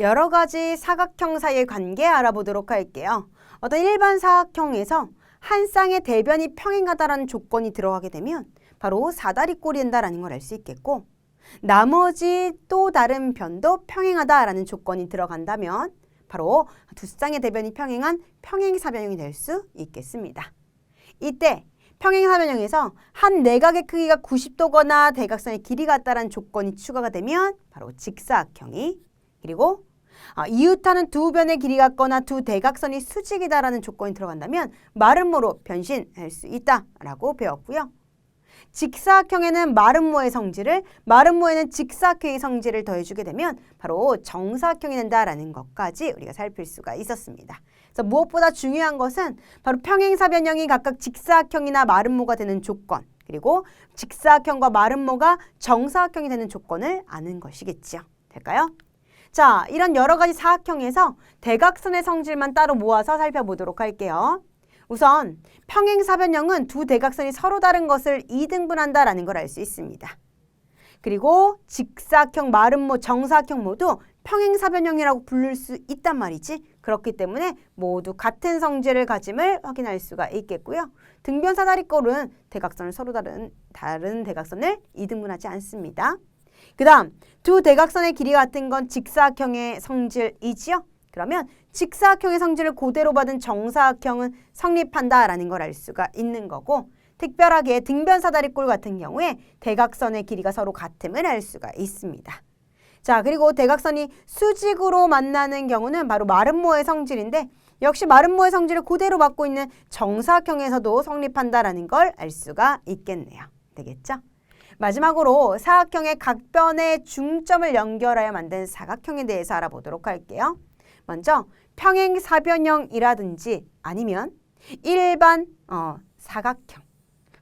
여러 가지 사각형 사이의 관계 알아보도록 할게요. 어떤 일반 사각형에서 한 쌍의 대변이 평행하다라는 조건이 들어가게 되면 바로 사다리꼴이 된다라는 걸 알 수 있겠고 나머지 또 다른 변도 평행하다라는 조건이 들어간다면 바로 두 쌍의 대변이 평행한 평행사변형이 될 수 있겠습니다. 이때 평행사변형에서 한 내각의 크기가 90도거나 대각선의 길이가 같다라는 조건이 추가가 되면 바로 직사각형이 그리고 아, 이웃하는 두 변의 길이 같거나 두 대각선이 수직이다라는 조건이 들어간다면 마름모로 변신할 수 있다라고 배웠고요. 직사각형에는 마름모의 성질을 마름모에는 직사각형의 성질을 더해주게 되면 바로 정사각형이 된다라는 것까지 우리가 살필 수가 있었습니다. 그래서 무엇보다 중요한 것은 바로 평행사변형이 각각 직사각형이나 마름모가 되는 조건 그리고 직사각형과 마름모가 정사각형이 되는 조건을 아는 것이겠지요. 될까요? 자, 이런 여러 가지 사각형에서 대각선의 성질만 따로 모아서 살펴보도록 할게요. 우선 평행사변형은 두 대각선이 서로 다른 것을 이등분한다라는 걸 알 수 있습니다. 그리고 직사각형, 마름모, 정사각형 모두 평행사변형이라고 부를 수 있단 말이지. 그렇기 때문에 모두 같은 성질을 가짐을 확인할 수가 있겠고요. 등변 사다리꼴은 대각선을 서로 다른 다른 대각선을 이등분하지 않습니다. 그 다음 두 대각선의 길이 같은 건 직사각형의 성질이지요. 그러면 직사각형의 성질을 그대로 받은 정사각형은 성립한다라는 걸 알 수가 있는 거고 특별하게 등변 사다리꼴 같은 경우에 대각선의 길이가 서로 같음을 알 수가 있습니다. 자 그리고 대각선이 수직으로 만나는 경우는 바로 마름모의 성질인데 역시 마름모의 성질을 그대로 받고 있는 정사각형에서도 성립한다라는 걸 알 수가 있겠네요. 되겠죠? 마지막으로 사각형의 각변의 중점을 연결하여 만든 사각형에 대해서 알아보도록 할게요. 먼저 평행사변형이라든지 아니면 일반 어, 사각형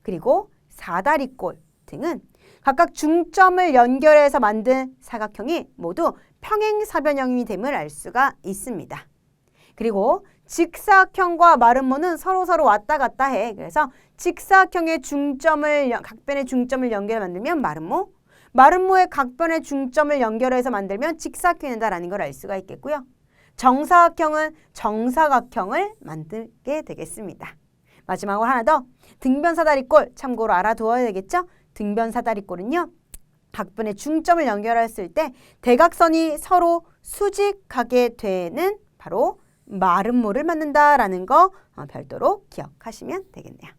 그리고 사다리꼴 등은 각각 중점을 연결해서 만든 사각형이 모두 평행사변형이 됨을 알 수가 있습니다. 그리고 직사각형과 마름모는 서로서로 왔다 갔다 해. 그래서 직사각형의 중점을 연- 각변의 중점을 연결해 만들면 마름모, 마름모의 각변의 중점을 연결해서 만들면 직사각형이 된다라는 걸 알 수가 있겠고요. 정사각형은 정사각형을 만들게 되겠습니다. 마지막으로 하나 더 등변사다리꼴 참고로 알아두어야 되겠죠? 등변사다리꼴은요. 각변의 중점을 연결했을 때 대각선이 서로 수직하게 되는 바로 마름모를 만든다라는 거 어, 별도로 기억하시면 되겠네요.